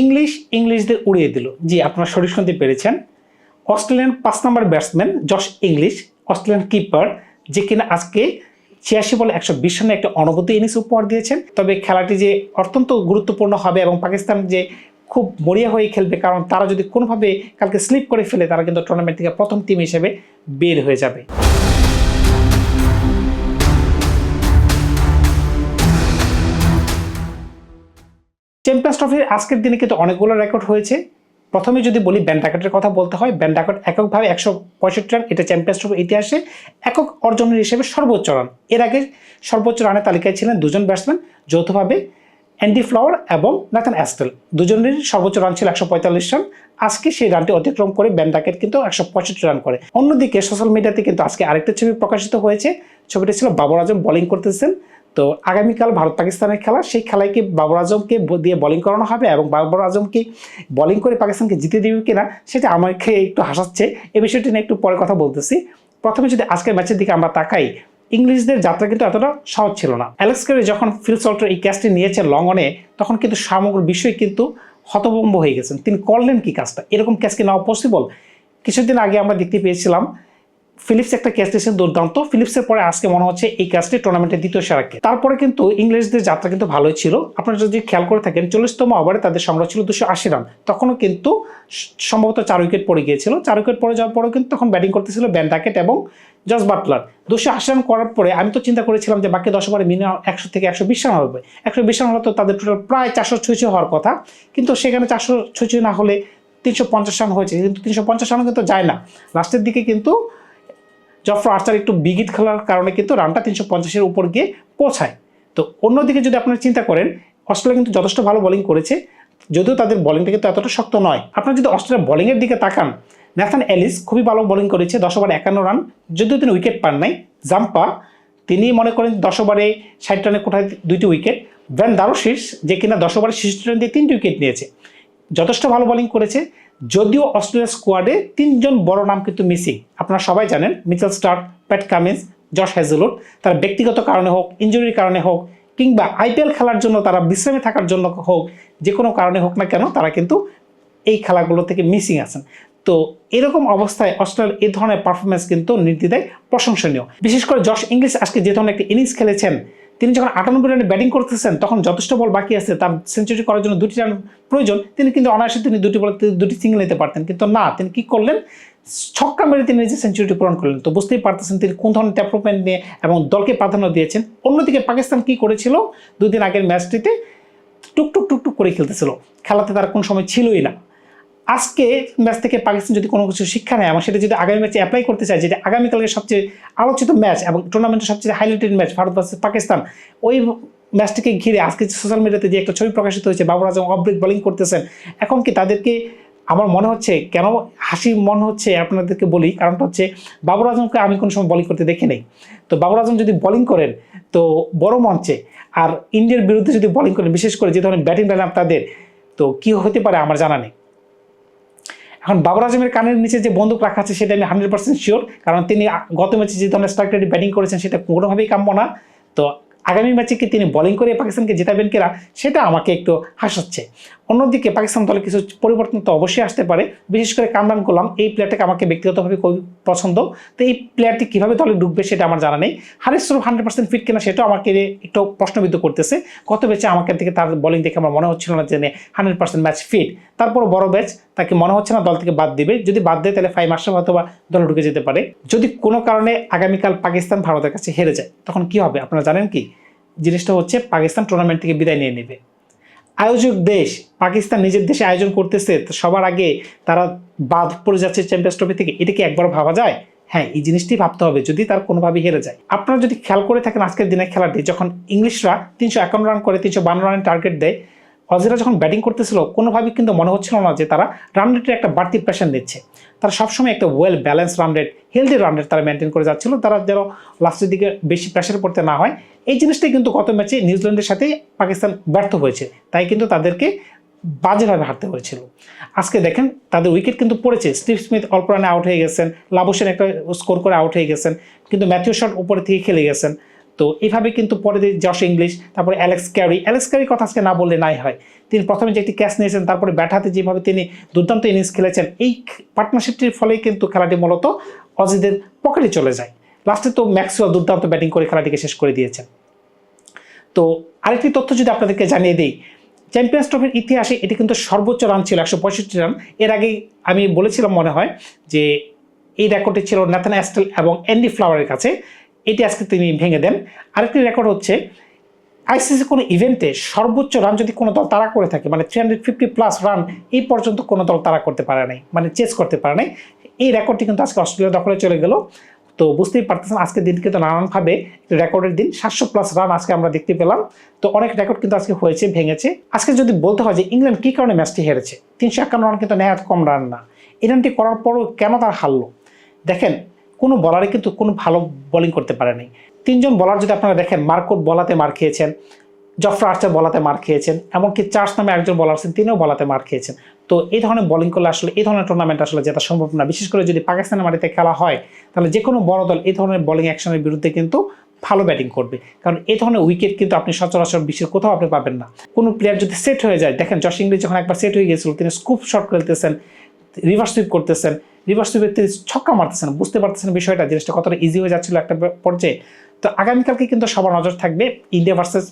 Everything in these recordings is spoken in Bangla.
ইংলিশ ইংলিশদের উড়িয়ে দিল। জি, আপনারা সঠিক শুনতে পেরেছেন। অস্ট্রেলিয়ান পাঁচ নম্বর batsman Josh Inglis, Australian keeper, যে কিনা আজকে ছিয়াশি বলে একশো বিশ রানে একটা অনুভূতি ইনিংস উপহার দিয়েছেন। তবে খেলাটি যে অত্যন্ত গুরুত্বপূর্ণ হবে এবং পাকিস্তান যে খুব মরিয়া হয়ে খেলবে, কারণ তারা যদি কোনোভাবে কালকে স্লিপ করে ফেলে, তারা কিন্তু টুর্নামেন্ট থেকে প্রথম টিম হিসেবে বের হয়ে যাবে। চ্যাম্পিয়ন্স ট্রফির আজকের দিনে কিন্তু অনেকগুলো রেকর্ড হয়েছে। প্রথমে যদি বলি ব্যান্ডাকটের কথা বলতে হয় ব্যান্ডাকট এককভাবে একশো পঁয়ষট্টি রান, এটা চ্যাম্পিয়ন্স ট্রফির ইতিহাসে একক অর্জনের হিসেবে সর্বোচ্চ রান। এর আগে সর্বোচ্চ রানের তালিকায় ছিলেন দুজন ব্যাটসম্যান যৌথভাবে অ্যান্ডি ফ্লাওয়ার এবং নাথান অ্যাস্টেল দুজনেরই সর্বোচ্চ রান ছিল একশো পঁয়তাল্লিশ রান। আজকে সেই রানটি অতিক্রম করে ব্যান্ডাকেট কিন্তু একশো পঁয়ষট্টি রান করে। অন্যদিকে সোশ্যাল মিডিয়াতে কিন্তু আজকে আরেকটা ছবি প্রকাশিত হয়েছে। ছবিটা ছিল বাবর আজম বোলিং করতেছেন। তো আগামীকাল ভারত পাকিস্তানের খেলা, সেই খেলায় কি বাবর আজমকে দিয়ে বোলিং করানো হবে? এবং বাবর আজমকে বোলিং করে পাকিস্তানকে জিতে দিবে কিনা, সেটা আমাকে একটু হাসাচ্ছে। এ বিষয়টি নিয়ে একটু পরে কথা বলতেছি। প্রথমে যদি আজকের ম্যাচের দিকে আমরা তাকাই, ইংলিশদের যাত্রা কিন্তু এতটা সহজ ছিল না। অ্যালেক্স ক্যারি যখন ফিল সল্টার এই ক্যাচটি নিয়েছেন লং অনে তখন কিন্তু সমগ্র বিষয় কিন্তু হতভম্ব হয়ে গেছেন। তিনি করলেন কি কাজটা? এরকম ক্যাচ কি নেওয়া পসিবল কিছুদিন আগে আমরা দেখতে পেয়েছিলাম ফিলিপস একটা ক্যাচ দিয়েছেন দুর্দান্ত। ফিলিপসের পরে আজকে মনে হচ্ছে এই ক্যাচটি টুর্নামেন্টের দ্বিতীয় সেরা। তারপরে কিন্তু ইংলিশদের যাত্রা কিন্তু ভালোই ছিল। আপনারা যদি খেয়াল করে থাকেন, চল্লিশতম ওভারে তাদের সংগ্রহ ছিল দুশো আশি রান। তখনও কিন্তু সম্ভবত চার উইকেট পড়ে গিয়েছিল। চার উইকেট পড়ে যাওয়ার পরেও কিন্তু তখন ব্যাটিং করতেছিল ব্যান ডাকেট এবং জস বাটলার দুশো আশি রান করার পরে আমি তো চিন্তা করেছিলাম যে বাকি দশ ওভারে মিনিমাম একশো থেকে একশো বিশ রান হবে। একশো বিশ রান হলে তো তাদের টোটাল প্রায় চারশো ছুঁচি হওয়ার কথা। কিন্তু সেখানে চারশো ছুঁচি না হলে তিনশো পঞ্চাশ রান হয়েছে। কিন্তু তিনশো পঞ্চাশ রানও কিন্তু যায় না। লাস্টের দিকে কিন্তু জফর আর্চার একটু বিগিট খেলার কারণে কিন্তু রানটা তিনশো পঞ্চাশের উপর গিয়ে পৌঁছায়। তো অন্যদিকে যদি আপনারা চিন্তা করেন, অস্ট্রেলিয়া কিন্তু যথেষ্ট ভালো বোলিং করেছে, যদিও তাদের বোলিংটা কিন্তু এতটা শক্ত নয়। আপনারা যদি অস্ট্রেলিয়ার বোলিংয়ের দিকে তাকান ন্যাথান এলিস খুবই ভালো বোলিং করেছে, দশ ওভারে একান্ন রান যদিও তিনি উইকেট পান নাই। জাম্পা তিনি মনে করেন দশ ওভারে ষাট রানে কোথায় দুইটি উইকেট ভ্যান দারোশিস যে কিনা দশ ওভারে ছেষট্টি রান দিয়ে তিনটি উইকেট নিয়েছে। যথেষ্ট ভালো বোলিং করেছে। যদিও অস্ট্রেলিয়ার স্কোয়াডে তিনজন বড় নাম কিন্তু মিসিং আপনারা সবাই জানেন, Mitchell Starc Pat Cummins, Josh Hazlewood তার ব্যক্তিগত কারণে হোক ইঞ্জুরির কারণে হোক, কিংবা আইপিএল খেলার জন্য, তারা বিশ্রামে থাকার জন্য হোক, যে কোনো কারণে হোক না কেন, তারা কিন্তু এই খেলাগুলো থেকে মিসিং আছেন। তো এরকম অবস্থায় অস্ট্রেলিয়ার এই ধরনের পারফরমেন্স কিন্তু নির্দ্বিধায় প্রশংসনীয়। বিশেষ করে জশ ইংলিশ আজকে যে ধরনের একটা ইনিংস খেলেছেন তিনি যখন আটানব্বই রানে ব্যাটিং করতেছেন, তখন যথেষ্ট বল বাকি আছে, তার সেঞ্চুরি করার জন্য দুটি রান প্রয়োজন। তিনি কিন্তু অনায়াসে তিনি দুটি বলে দুটি সিঙ্গেল নিতে পারতেন। কিন্তু না, তিনি কি করলেন? ছক্কা মেরে তিনি নিজের সেঞ্চুরিটি পূরণ করলেন। তো বুঝতেই পারতেছেন তিনি কোন ধরনের ডেভেলপমেন্ট নিয়ে এবং দলকে প্রাধান্য দিয়েছেন। অন্যদিকে পাকিস্তান কি করেছিল? দুদিন আগের ম্যাচটিতে টুকটুক টুকটুক করে খেলতেছিল। খেলাতে তার কোনো সময় ছিলই না। আজকে ম্যাচ থেকে পাকিস্তান যদি কোনো কিছু শিক্ষা নেয়, এবং সেটা যদি আগামী ম্যাচে অ্যাপ্লাই করতে চায়, যেটা আগামীকালের সবচেয়ে আলোচিত ম্যাচ এবং টুর্নামেন্টের সবচেয়ে highlighted match Bharat versus Pakistan, ওই ম্যাচটিকে ঘিরে আজকে সোশ্যাল মিডিয়াতে যে একটা ছবি প্রকাশিত হয়েছে, বাবর আজম অফব্রেক বোলিং করতেছেন, এখন কি তাদেরকে, আমার মনে হচ্ছে কেন হাসি মনে হচ্ছে আপনাদেরকে বলি, কারণটা হচ্ছে বাবর আজমকে আমি কোনো সময় বোলিং করতে দেখি নাই। তো বাবর আজম যদি বোলিং করেন, তো বড় মঞ্চে, আর ইন্ডিয়ার বিরুদ্ধে যদি বোলিং করেন, বিশেষ করে যে ধরনের ব্যাটিং লাইন তাদের, তো কি হতে পারে আমার জানা নেই। এখন বাবর আজমের কানের নিচে যে বন্দুক রাখা আছে, সেটা আমি হান্ড্রেড পার্সেন্ট শিওর কারণ তিনি গত ম্যাচে যে ধরনের স্ট্রাইক রেটে ব্যাটিং করেছেন, সেটা কোনোভাবেই কাম্য না। তো আগামী ম্যাচে কি তিনি বোলিং করে পাকিস্তানকে জেতাবেন কিনা, সেটা আমাকে একটু হাসাচ্ছে। অন্যদিকে পাকিস্তান দলে কিছু পরিবর্তন তো অবশ্যই আসতে পারে। বিশেষ করে কামরান গোলাম, এই প্লেয়ারটাকে আমাকে ব্যক্তিগতভাবে পছন্দ। তো এই প্লেয়ারটি কীভাবে দলে ঢুকবে, সেটা আমার জানা নেই। হারিস স্বরূপ হান্ড্রেড পার্সেন্ট ফিট কিনা, সেটাও আমাকে একটু প্রশ্নবিদ্ধ করতেছে। কত ম্যাচে আমাকে থেকে তার বোলিং দেখে আমার মনে হচ্ছিল না যে হান্ড্রেড পার্সেন্ট ম্যাচ ফিট তারপর বড় ব্যাচ তাকে মনে হচ্ছে না দল থেকে বাদ দিবে। যদি বাদ দেয় তাহলে ফাইভ মাসে হয়তো বা দলে ঢুকে যেতে পারে। যদি কোনো কারণে আগামীকাল পাকিস্তান ভারতের কাছে হেরে যায়, তখন কি হবে? আপনারা জানেন কি? জিনিসটা হচ্ছে পাকিস্তান টুর্নামেন্ট থেকে বিদায় নিয়ে নেবে। আয়োজক দেশ, পাকিস্তান নিজের দেশে আয়োজন করতেছে সবার আগে তারা বাদ পড়ে যাচ্ছে চ্যাম্পিয়ন্স ট্রফি থেকে। এটা কি একবার ভাবা যায়? হ্যাঁ এই জিনিসটি ভাবতে হবে। যদি তার কোনোভাবে হেরে যায়। আপনারা যদি খেয়াল করে থাকেন আজকের দিনের খেলাটি, যখন ইংলিশরা তিনশো একান্ন রান করে, তিনশো বান্ন রানের টার্গেট দেয় অজিরা যখন ব্যাটিং করতেছিল, কোনোভাবেই কিন্তু মনে হচ্ছিল না যে তারা রান রেটের একটা বাড়তি প্রেশার দিচ্ছে তারা সবসময় একটা well balance run rate healthy run rate তারা মেনটেন করে যাচ্ছিল। তারা যেন লাস্টের দিকে বেশি প্রেশার পড়তে না হয়। এই জিনিসটাই কিন্তু গত ম্যাচে নিউজিল্যান্ডের সাথে পাকিস্তান ব্যর্থ হয়েছে। তাই কিন্তু তাদেরকে বাজেভাবে হারতে হয়েছিল। আজকে দেখেন, তাদের উইকেট কিন্তু পড়েছে। স্টিভ স্মিথ অল্প রানে আউট হয়ে গেছেন। লাবুসেন একটা স্কোর করে আউট হয়ে গেছেন। কিন্তু ম্যাথিউ শট উপরে থেকে খেলে গেছেন। তো এইভাবে কিন্তু পরে জশ ইংলিশ তারপরে অ্যালেক্স ক্যারি অ্যালেক্স ক্যারির কথা আজকে না বললে নাই হয়। তিনি প্রথমে যে একটি ক্যাচ নিয়েছেন, তারপরে ব্যাট হাতে যেভাবে তিনি দুর্দান্ত ইনিংস খেলেছেন, এই পার্টনারশিপটির ফলেই কিন্তু খেলাটি মূলত অজিদের পকেটে চলে যায়। লাস্টে তো ম্যাক্সওয়েল দুর্দান্ত ব্যাটিং করে খেলাটিকে শেষ করে দিয়েছেন। তো আরেকটি তথ্য যদি আপনাদেরকে জানিয়ে দিই চ্যাম্পিয়ন্স ট্রফির ইতিহাসে এটি কিন্তু সর্বোচ্চ রান ছিল, একশো পঁয়ষট্টি রান এর আগে আমি বলেছিলাম মনে হয় যে এই রেকর্ডটি ছিল ন্যাথান অ্যাস্টেল এবং অ্যান্ডি ফ্লাওয়ারের কাছে। এটি আজকে তিনি ভেঙে দেন। আরেকটি রেকর্ড হচ্ছে আইসিসি কোনো ইভেন্টে সর্বোচ্চ রান যদি কোনো দল তারা করে থাকে মানে three hundred fifty plus run এই পর্যন্ত কোনো দল তারা করতে পারে নাই মানে চেস করতে পারে নাই, এই রেকর্ডটি কিন্তু আজকে অস্ট্রেলিয়া দখলে চলে গেল। তো বুঝতেই পারতেছেন আজকের দিন কিন্তু নানানভাবে রেকর্ডের দিন, সাতশো প্লাস রান আজকে আমরা দেখতে পেলাম। তো অনেক রেকর্ড কিন্তু আজকে হয়েছে, ভেঙেছে। আজকে যদি বলতে হয় যে ইংল্যান্ড কী কারণে ম্যাচটি হেরেছে, তিনশো একান্ন রান কিন্তু নেহাত কম রান না। এই রানটি করার পরও কেন তার হারলো? দেখেন কোনো বলারে কিন্তু কোনো ভালো বোলিং করতে পারে নাই তিনজন বলার যদি আপনারা দেখেন মার্কোট বলাতে মার খেয়েছেন জফরা আর্চার বলাতে মার খেয়েছেন, এমনকি চার্চ নামে একজন বলার আছেন, তিনিও বলাতে মার খেয়েছেন। তো এই ধরনের বোলিং করলে আসলে, এই ধরনের টুর্নামেন্ট আসলে জেতা সম্ভব না। বিশেষ করে যদি পাকিস্তানের মাটিতে খেলা হয়, তাহলে যে কোনো বড় দল এই ধরনের বোলিং অ্যাকশনের বিরুদ্ধে কিন্তু ভালো ব্যাটিং করবে। কারণ এই ধরনের উইকেট কিন্তু আপনি সচরাচর বিশ্বের কোথাও আপনি পাবেন না। কোনো প্লেয়ার যদি সেট হয়ে যায়, দেখেন জশ ইংলিশ যখন একবার সেট হয়ে গিয়েছিল, তিনি স্কুপ শট খেলতেছেন রিভার্স সুইপ করতেছেন রিভার্স সুইপের তিনি ছক্কা মারতেছেন, বুঝতে পারতেছেন বিষয়টা, জিনিসটা কতটা ইজি হয়ে যাচ্ছিল একটা পর্যায়ে। তো আগামীকালকে কিন্তু সবার নজর থাকবে ইন্ডিয়া ভার্সেস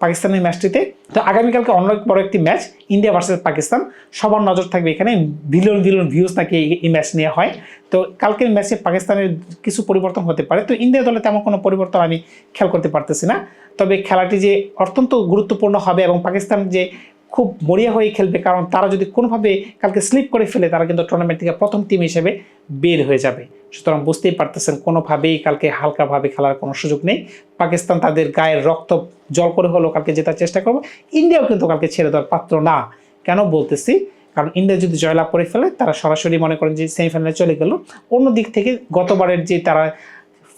পাকিস্তানের ম্যাচটিতে তো আগামীকালকে অন্য বড় একটি ম্যাচ ইন্ডিয়া ভার্সেস পাকিস্তান। সবার নজর থাকবে এখানে বিলিয়ন বিলিয়ন ভিউজ নাকি এই ম্যাচ নিয়ে হয়। তো কালকের ম্যাচে পাকিস্তানের কিছু পরিবর্তন হতে পারে। তো ইন্ডিয়া দলে তেমন কোনো পরিবর্তন আমি খেয়াল করতে পারতেছি না। তবে খেলাটি যে অত্যন্ত গুরুত্বপূর্ণ হবে এবং পাকিস্তান যে খুব মরিয়া হয়ে খেলবে, কারণ তারা যদি কোনোভাবে কালকে স্লিপ করে ফেলে, তারা কিন্তু টুর্নামেন্ট থেকে প্রথম টিম হিসেবে বের হয়ে যাবে। সুতরাং বুঝতেই পারতেছেন, কোনোভাবেই কালকে হালকাভাবে খেলার কোনো সুযোগ নেই। পাকিস্তান তাদের গায়ের রক্ত জল করে হলেও কালকে জেতার চেষ্টা করবে। ইন্ডিয়াও কিন্তু কালকে ছেড়ে দেওয়ার পাত্র না। কেন বলতেছি? কারণ ইন্ডিয়া যদি জয়লাভ করে ফেলে, তারা সরাসরি মনে করেন যে সেমিফাইনালে চলে গেল। অন্য দিক থেকে গতবারের যে তারা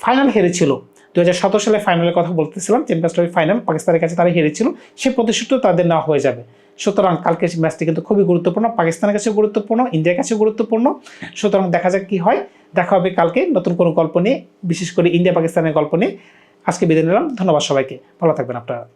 ফাইনাল হেরেছিল দু হাজার সতেরো সালে ফাইনালের কথা বলতেছিলাম চ্যাম্পিয়ন্স ট্রফি ফাইনাল পাকিস্তানের কাছে তারা হেরেছিল, সে প্রতিশোধও তাদের নেওয়া হয়ে যাবে। সুতরাং কালকে ম্যাচটি কিন্তু খুবই গুরুত্বপূর্ণ, পাকিস্তানের কাছে গুরুত্বপূর্ণ, ইন্ডিয়ার কাছে গুরুত্বপূর্ণ। সুতরাং দেখা যাক কি হয়, দেখা হবে কালকে নতুন কোনো গল্প নিয়ে, বিশেষ করে ইন্ডিয়া পাকিস্তানের গল্প নিয়ে। আজকে বিদায় নিলাম, ধন্যবাদ সবাইকে, ভালো থাকবেন আপনারা।